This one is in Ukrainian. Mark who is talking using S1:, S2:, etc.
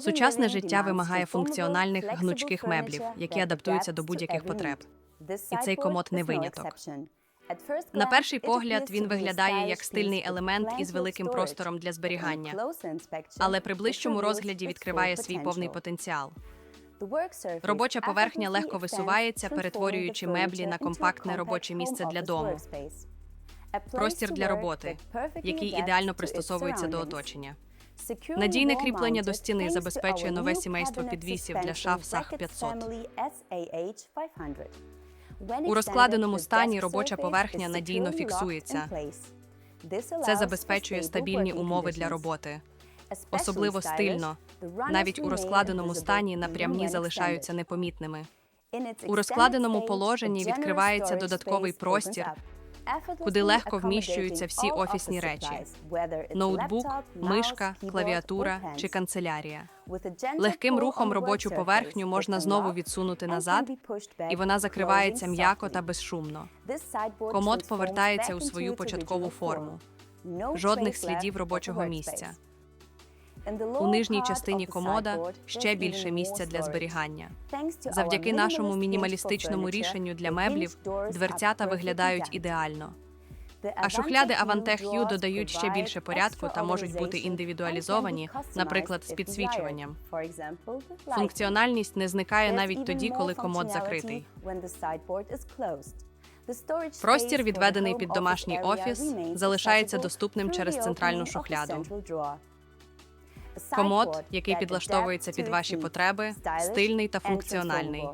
S1: Сучасне життя вимагає функціональних гнучких меблів, які адаптуються до будь-яких потреб.
S2: І цей комод не виняток.
S1: На перший погляд він виглядає як стильний елемент із великим простором для зберігання, але при ближчому розгляді відкриває свій повний потенціал.
S2: Робоча поверхня легко висувається, перетворюючи меблі на компактне робоче місце для дому.
S1: Простір для роботи, який ідеально пристосовується до оточення. Надійне кріплення до стіни забезпечує нове сімейство підвісів для шаф САХ 500.
S2: У розкладеному стані робоча поверхня надійно фіксується.
S1: Це забезпечує стабільні умови для роботи, особливо стильно. Навіть у розкладеному стані напрямні залишаються непомітними.
S2: У розкладеному положенні відкривається додатковий простір,
S1: куди легко вміщуються всі офісні речі: ноутбук, мишка, клавіатура чи канцелярія. Легким рухом робочу поверхню можна знову відсунути назад, і вона закривається м'яко та безшумно.
S2: Комод повертається у свою початкову форму.
S1: Жодних слідів робочого місця. У нижній частині комода ще більше місця для зберігання. Завдяки нашому мінімалістичному рішенню для меблів дверцята виглядають ідеально. А шухляди Avantech U додають ще більше порядку та можуть бути індивідуалізовані, наприклад, з підсвічуванням. Функціональність не зникає навіть тоді, коли комод закритий.
S2: Простір, відведений під домашній офіс, залишається доступним через центральну шухляду.
S1: Комод, який підлаштовується під ваші потреби, стильний та функціональний.